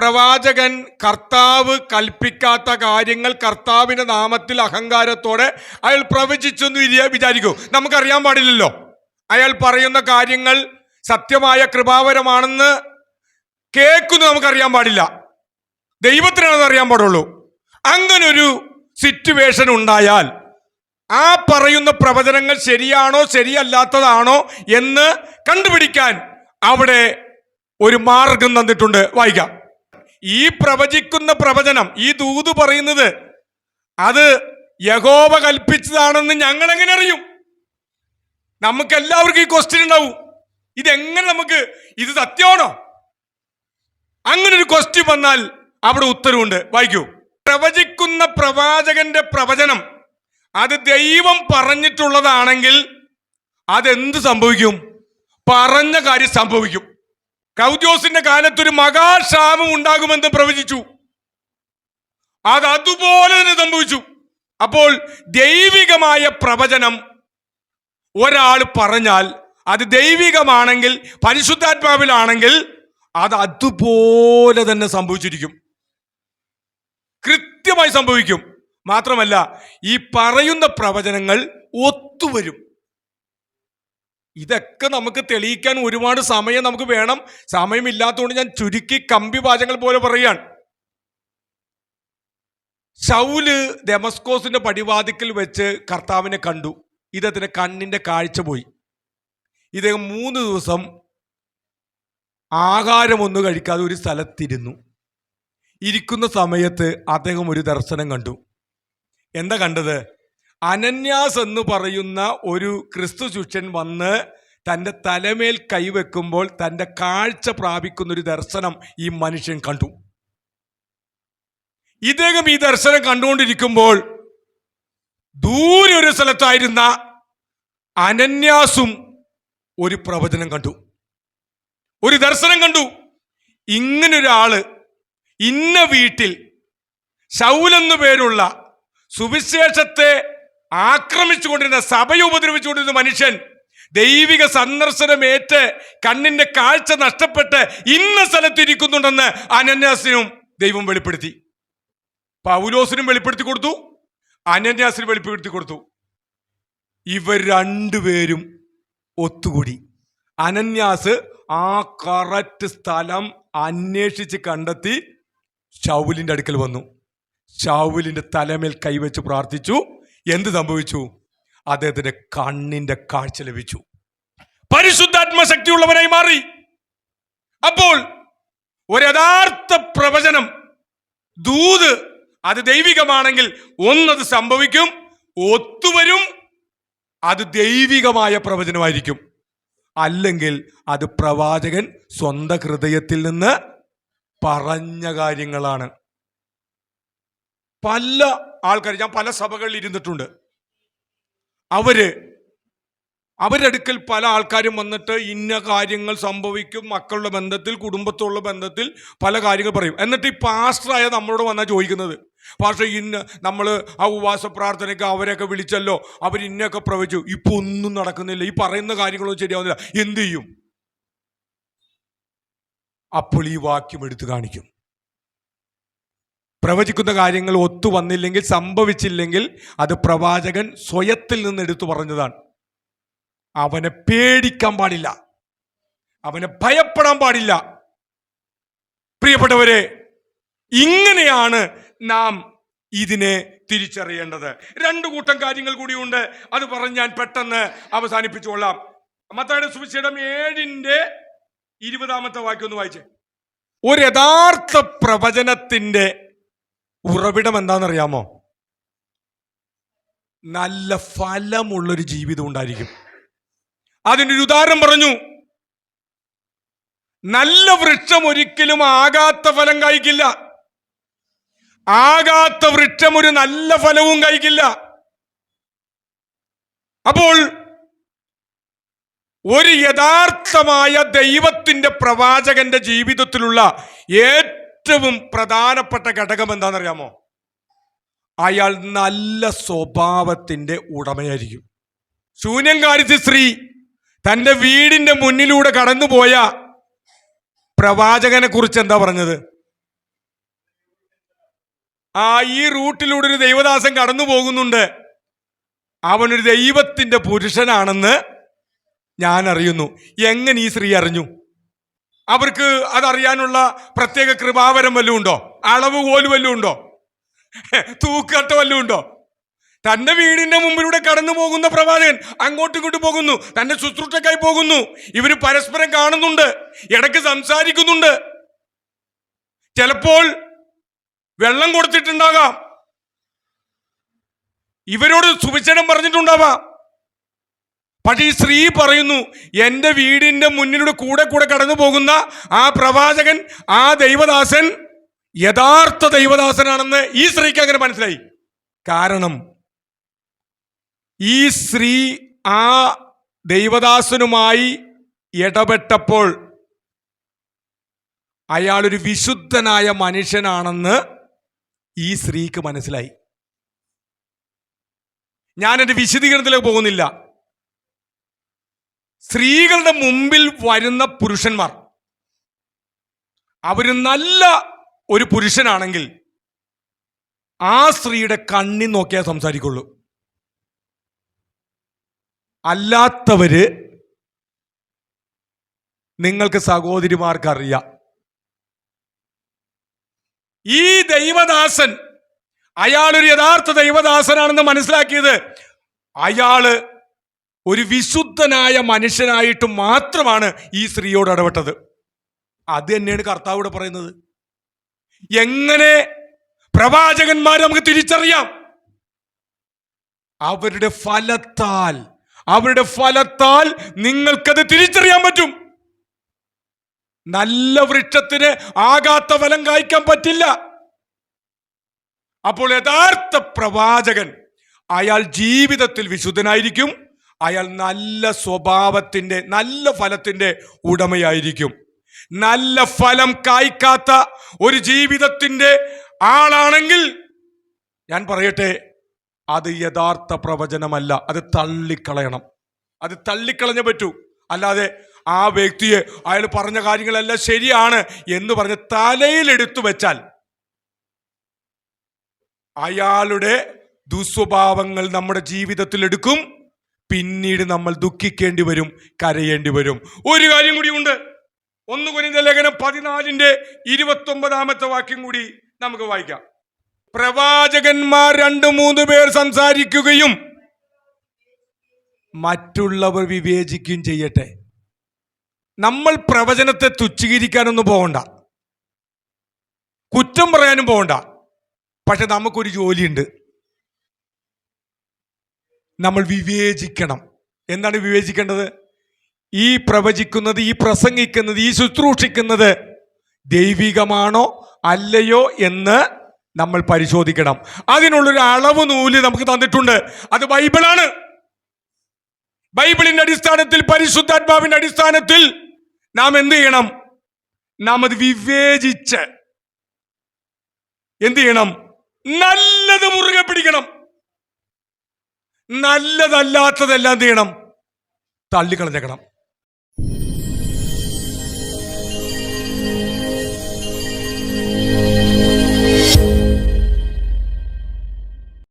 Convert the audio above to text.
പ്രവാചകൻ കർത്താവ് കൽപ്പിക്കാത്ത കാര്യങ്ങൾ കർത്താവിന്റെ നാമത്തിൽ അഹങ്കാരത്തോടെ അയാൾ പ്രവചിച്ചു എന്ന് വിചാ- വിചാരിക്കൂ. നമുക്കറിയാൻ പാടില്ലല്ലോ. അയാൾ പറയുന്ന കാര്യങ്ങൾ സത്യമായ കൃപാവരമാണെന്ന് കേൾക്കുന്നു നമുക്കറിയാൻ പാടില്ല. ദൈവത്തിനാണെന്ന് അറിയാൻ പാടുള്ളൂ. അങ്ങനൊരു സിറ്റുവേഷൻ ഉണ്ടായാൽ ആ പറയുന്ന പ്രവചനങ്ങൾ ശരിയാണോ ശരിയല്ലാത്തതാണോ എന്ന് കണ്ടുപിടിക്കാൻ അവിടെ ഒരു മാർഗം തന്നിട്ടുണ്ട്. വായിക്കാം. ഈ പ്രവചിക്കുന്ന പ്രവചനം ഈ ദൂത് പറയുന്നത് അത് യഹോവ കൽപ്പിച്ചതാണെന്ന് ഞങ്ങൾ എങ്ങനെ അറിയും? നമുക്ക് എല്ലാവർക്കും ഈ ക്വസ്റ്റ്യൻ ഉണ്ടാവും. ഇതെങ്ങനെ നമുക്ക് ഇത് സത്യമാണോ? അങ്ങനെ ഒരു ക്വസ്റ്റ്യൻ വന്നാൽ അവിടെ ഉത്തരവുണ്ട്. വായിക്കൂ. പ്രവചിക്കുന്ന പ്രവാചകന്റെ പ്രവചനം അത് ദൈവം പറഞ്ഞിട്ടുള്ളതാണെങ്കിൽ അതെന്ത് സംഭവിക്കും? പറഞ്ഞ കാര്യം സംഭവിക്കും. കൗദ്യോസിന്റെ കാലത്തൊരു മഹാക്ഷാമം ഉണ്ടാകുമെന്ന് പ്രവചിച്ചു. അത് അതുപോലെ തന്നെ സംഭവിച്ചു. അപ്പോൾ ദൈവികമായ പ്രവചനം ഒരാൾ പറഞ്ഞാൽ അത് ദൈവികമാണെങ്കിൽ പരിശുദ്ധാത്മാവിലാണെങ്കിൽ അത് അതുപോലെ തന്നെ സംഭവിച്ചിരിക്കും. കൃത്യമായി സംഭവിക്കും. മാത്രമല്ല ഈ പറയുന്ന പ്രവചനങ്ങൾ ഒത്തുവരും. ഇതൊക്കെ നമുക്ക് തെളിയിക്കാൻ ഒരുപാട് സമയം നമുക്ക് വേണം. സമയമില്ലാത്തതുകൊണ്ട് ഞാൻ ചുരുക്കി കമ്പി വാചകങ്ങൾ പോലെ പറയുകയാണ്. ശൗൽ ഡെമസ്കോസിന്റെ പടിവാതിക്കൽ വെച്ച് കർത്താവിനെ കണ്ടു. ഇദ്ദേഹത്തിന് കണ്ണിന്റെ കാഴ്ച പോയി. ഇദ്ദേഹം മൂന്ന് ദിവസം ആഹാരമൊന്നും കഴിക്കാതെ ഒരു സ്ഥലത്തിരുന്നു. ഇരിക്കുന്ന സമയത്ത് അദ്ദേഹം ഒരു ദർശനം കണ്ടു. എന്താ കണ്ടത്? അനന്യാസ് എന്ന് പറയുന്ന ഒരു ക്രിസ്തു ശിഷ്യൻ വന്ന് തന്റെ തലമേൽ കൈവെക്കുമ്പോൾ തന്റെ കാഴ്ച പ്രാപിക്കുന്ന ഒരു ദർശനം ഈ മനുഷ്യൻ കണ്ടു. ഇദ്ദേഹം ഈ ദർശനം കണ്ടുകൊണ്ടിരിക്കുമ്പോൾ ദൂരെ ഒരു സ്ഥലത്തായിരുന്ന അനന്യാസും ഒരു പ്രവചനം കണ്ടു. ഒരു ദർശനം കണ്ടു. ഇങ്ങനൊരാൾ ഇന്ന വീട്ടിൽ ശൗലെന്നു പേരുള്ള സുവിശേഷത്തെ ആക്രമിച്ചുകൊണ്ടിരുന്ന സഭയെ ഉപദ്രവിച്ചുകൊണ്ടിരുന്ന മനുഷ്യൻ ദൈവിക സന്ദർശനമേറ്റ് കണ്ണിന്റെ കാഴ്ച നഷ്ടപ്പെട്ട് ഇന്ന സ്ഥലത്തിരിക്കുന്നുണ്ടെന്ന് അനന്യാസിനും ദൈവം വെളിപ്പെടുത്തി. പൗലോസിനും വെളിപ്പെടുത്തി കൊടുത്തു. അനന്യാസിനും വെളിപ്പെടുത്തി കൊടുത്തു. ഇവർ രണ്ടുപേരും ഒത്തുകൂടി. അനന്യാസ് ആ കറക്റ്റ് സ്ഥലം അന്വേഷിച്ച് കണ്ടെത്തി ഷൗലിന്റെ അടുക്കൽ വന്നു. ഷൗലിന്റെ തലമേൽ കൈവച്ച് പ്രാർത്ഥിച്ചു. എന്ത് സംഭവിച്ചു? അദ്ദേഹത്തിന്റെ കണ്ണിന്റെ കാഴ്ച ലഭിച്ചു. പരിശുദ്ധാത്മശക്തിയുള്ളവനായി മാറി. അപ്പോൾ ഒരു യഥാർത്ഥ പ്രവചനം ദൂത് അത് ദൈവികമാണെങ്കിൽ ഒന്നത് സംഭവിക്കും ഒത്തുവരും അത് ദൈവികമായ പ്രവചനമായിരിക്കും. അല്ലെങ്കിൽ അത് പ്രവാചകൻ സ്വന്തം ഹൃദയത്തിൽ നിന്ന് പറഞ്ഞ കാര്യങ്ങളാണ്. പല ആൾക്കാർ ഞാൻ പല സഭകളിൽ ഇരുന്നിട്ടുണ്ട്. അവർ അവരടുക്കൽ പല ആൾക്കാരും വന്നിട്ട് ഇന്ന കാര്യങ്ങൾ സംഭവിക്കും മക്കളുടെ ബന്ധത്തിൽ കുടുംബത്തോടുള്ള ബന്ധത്തിൽ പല കാര്യങ്ങൾ പറയും. എന്നിട്ട് ഈ പാസ്റ്ററായ നമ്മളോട് വന്നാൽ ചോദിക്കുന്നത്. പാസ്റ്റർ ഇന്ന നമ്മൾ ആ ഉപവാസ പ്രാർത്ഥനയ്ക്ക് അവരെയൊക്കെ വിളിച്ചല്ലോ അവർ ഇന്നൊക്കെ പ്രവചിച്ചു. ഇപ്പൊ ഒന്നും നടക്കുന്നില്ല. ഈ പറയുന്ന കാര്യങ്ങളൊന്നും ശരിയാവുന്നില്ല. എന്ത് ചെയ്യും? അപ്പോൾ ഈ വാക്യം എടുത്തു കാണിക്കും. പ്രവചിക്കുന്ന കാര്യങ്ങൾ ഒത്തു വന്നില്ലെങ്കിൽ സംഭവിച്ചില്ലെങ്കിൽ അത് പ്രവാചകൻ സ്വയത്തിൽ നിന്ന് എടുത്തു പറഞ്ഞതാണ്. അവനെ പേടിക്കാൻ പാടില്ല. അവനെ ഭയപ്പെടാൻ പാടില്ല. പ്രിയപ്പെട്ടവരെ ഇങ്ങനെയാണ് നാം ഇതിനെ തിരിച്ചറിയേണ്ടത്. രണ്ടു കൂട്ടം കാര്യങ്ങൾ കൂടിയുണ്ട്. അത് പറഞ്ഞ് ഞാൻ പെട്ടെന്ന് അവസാനിപ്പിച്ചുകൊള്ളാം മത്തായുടെ സുവിശേഷം ഏഴിന്റെ ഇരുപതാമത്തെ വാക്യം ഒന്ന് വായിച്ചേ. ഒരു യഥാർത്ഥ പ്രവചനത്തിന്റെ ഉറവിടം എന്താണെന്നറിയാമോ? നല്ല ഫലമുള്ളൊരു ജീവിതം ഉണ്ടായിരിക്കും. അതിനൊരു ഉദാഹരണം പറഞ്ഞു. നല്ല വൃക്ഷം ഒരിക്കലും ആകാത്ത ഫലം കായ്ക്കില്ല. ആകാത്ത വൃക്ഷം ഒരു നല്ല ഫലവും കായ്ക്കില്ല. അപ്പോൾ ഒരു യഥാർത്ഥമായ ദൈവത്തിന്റെ പ്രവാചകന്റെ ജീവിതത്തിലുള്ള ഏറ്റവും പ്രധാനപ്പെട്ട ഘടകം എന്താണെന്നറിയാമോ? അയാൾ നല്ല സ്വഭാവത്തിന്റെ ഉടമയായിരിക്കും. ശൂന്യങ്കാരിത്തി സ്ത്രീ തന്റെ വീടിന്റെ മുന്നിലൂടെ കടന്നുപോയ പ്രവാചകനെ കുറിച്ച് എന്താ പറഞ്ഞത്? ആ ഈ റൂട്ടിലൂടെ ഒരു ദൈവദാസൻ കടന്നു പോകുന്നുണ്ട് അവനൊരു ദൈവത്തിന്റെ പുരുഷനാണെന്ന് ഞാൻ അറിയുന്നു. എങ്ങനെ ഈ സ്ത്രീ അറിഞ്ഞു? അവർക്ക് അതറിയാനുള്ള പ്രത്യേക കൃപാവരം വല്ലതും ഉണ്ടോ? അളവ് കോൽ വല്ലതും ഉണ്ടോ? തൂക്കട്ട വല്ലതും ഉണ്ടോ? തന്റെ വീടിന്റെ മുമ്പിലൂടെ കടന്നു പോകുന്ന പ്രവാചകൻ അങ്ങോട്ടും ഇങ്ങോട്ടും പോകുന്നു. തന്റെ ശുശ്രൂഷക്കായി പോകുന്നു. ഇവർ പരസ്പരം കാണുന്നുണ്ട്. ഇടയ്ക്ക് സംസാരിക്കുന്നുണ്ട്. ചിലപ്പോൾ വെള്ളം കൊടുത്തിട്ടുണ്ടാകാം. ഇവരോട് സുവിശേഷം പറഞ്ഞിട്ടുണ്ടാവാം. പക്ഷെ ഈ സ്ത്രീ പറയുന്നു എന്റെ വീടിന്റെ മുന്നിലൂടെ കൂടെ കൂടെ കടന്നു പോകുന്ന ആ പ്രവാചകൻ ആ ദൈവദാസൻ യഥാർത്ഥ ദൈവദാസനാണെന്ന് ഈ സ്ത്രീക്ക് അങ്ങനെ മനസ്സിലായി. കാരണം ഈ സ്ത്രീ ആ ദൈവദാസനുമായി ഇടപെട്ടപ്പോൾ അയാളൊരു വിശുദ്ധനായ മനുഷ്യനാണെന്ന് ഈ സ്ത്രീക്ക് മനസ്സിലായി. ഞാൻ എന്റെ വിശദീകരണത്തിലേക്ക് പോകുന്നില്ല. സ്ത്രീകളുടെ മുമ്പിൽ വരുന്ന പുരുഷന്മാർ. അവർ നല്ല ഒരു പുരുഷനാണെങ്കിൽ ആ സ്ത്രീയുടെ കണ്ണി നോക്കിയാൽ സംസാരിക്കുള്ളൂ. അല്ലാത്തവര് നിങ്ങൾക്ക് സഹോദരിമാർക്ക് അറിയാം ഈ ദൈവദാസൻ അയാളൊരു യഥാർത്ഥ ദൈവദാസനാണെന്ന് മനസ്സിലാക്കിയത് അയാൾ ഒരു വിശുദ്ധനായ മനുഷ്യനായിട്ട് മാത്രമാണ് ഈ സ്ത്രീയോട് ഇടപെട്ടത്. അത് തന്നെയാണ് കർത്താവ് ഇവിടെ പറയുന്നത്. എങ്ങനെ പ്രവാചകന്മാരെ നമുക്ക് തിരിച്ചറിയാം? അവരുടെ ഫലത്താൽ അവരുടെ ഫലത്താൽ നിങ്ങൾക്കത് തിരിച്ചറിയാൻ പറ്റും. നല്ല വൃക്ഷത്തിന് ആകാത്ത ഫലം കായ്ക്കാൻ പറ്റില്ല. അപ്പോൾ യഥാർത്ഥ പ്രവാചകൻ അയാൾ ജീവിതത്തിൽ വിശുദ്ധനായിരിക്കും. അയാൾ നല്ല സ്വഭാവത്തിന്റെ നല്ല ഫലത്തിന്റെ ഉടമയായിരിക്കും. നല്ല ഫലം കായ്ക്കാത്ത ഒരു ജീവിതത്തിന്റെ ആളാണെങ്കിൽ ഞാൻ പറയട്ടെ അത് യഥാർത്ഥ പ്രവചനമല്ല. അത് തള്ളിക്കളയണം. അത് തള്ളിക്കളഞ്ഞ പറ്റൂ. അല്ലാതെ ആ വ്യക്തിയെ അയാൾ പറഞ്ഞ കാര്യങ്ങളെല്ലാം ശരിയാണ് എന്ന് പറഞ്ഞ് തലയിലെടുത്തു വെച്ചാൽ അയാളുടെ ദുസ്വഭാവങ്ങൾ നമ്മുടെ ജീവിതത്തിൽ എടുക്കും പിന്നീട് നമ്മൾ ദുഃഖിക്കേണ്ടി വരും കരയേണ്ടി വരും. ഒരു കാര്യം കൂടി ഉണ്ട്. ഒന്ന് കുനിந்த ലേഖനം പതിനാലിന്റെ ഇരുപത്തി ഒമ്പതാമത്തെ വാക്യം കൂടി നമുക്ക് വായിക്കാം. പ്രവാചകന്മാർ രണ്ട് മൂന്ന് പേർ സംസാരിക്കുകയും മറ്റുള്ളവർ വിവേചിക്കുകയും ചെയ്യട്ടെ. നമ്മൾ പ്രവചനത്തെ തുച്ഛീകരിക്കാനൊന്നും പോകണ്ട. കുറ്റം പറയാനും പോകണ്ട. പക്ഷെ നമുക്കൊരു ജോലിയുണ്ട്. നമ്മൾ വിവേചിക്കണം. എന്താണ് വിവേചിക്കേണ്ടത്? ഈ പ്രവചിക്കുന്നത് ഈ പ്രസംഗിക്കുന്നത് ഈ ശുശ്രൂഷിക്കുന്നത് ദൈവികമാണോ അല്ലയോ എന്ന് നമ്മൾ പരിശോധിക്കണം. അതിനുള്ളൊരു അളവ് നൂൽ നമുക്ക് തന്നിട്ടുണ്ട്. അത് ബൈബിളാണ്. ബൈബിളിന്റെ അടിസ്ഥാനത്തിൽ പരിശുദ്ധാത്മാവിന്റെ അടിസ്ഥാനത്തിൽ നാം എന്ത് ചെയ്യണം? നാം അത് വിവേചിച്ച് എന്ത് ചെയ്യണം? നല്ലത് മുറുകെ പിടിക്കണം. നല്ലതല്ലാത്തതെല്ലാം ചെയ്യണം? തള്ളിക്കളഞ്ഞേക്കണം.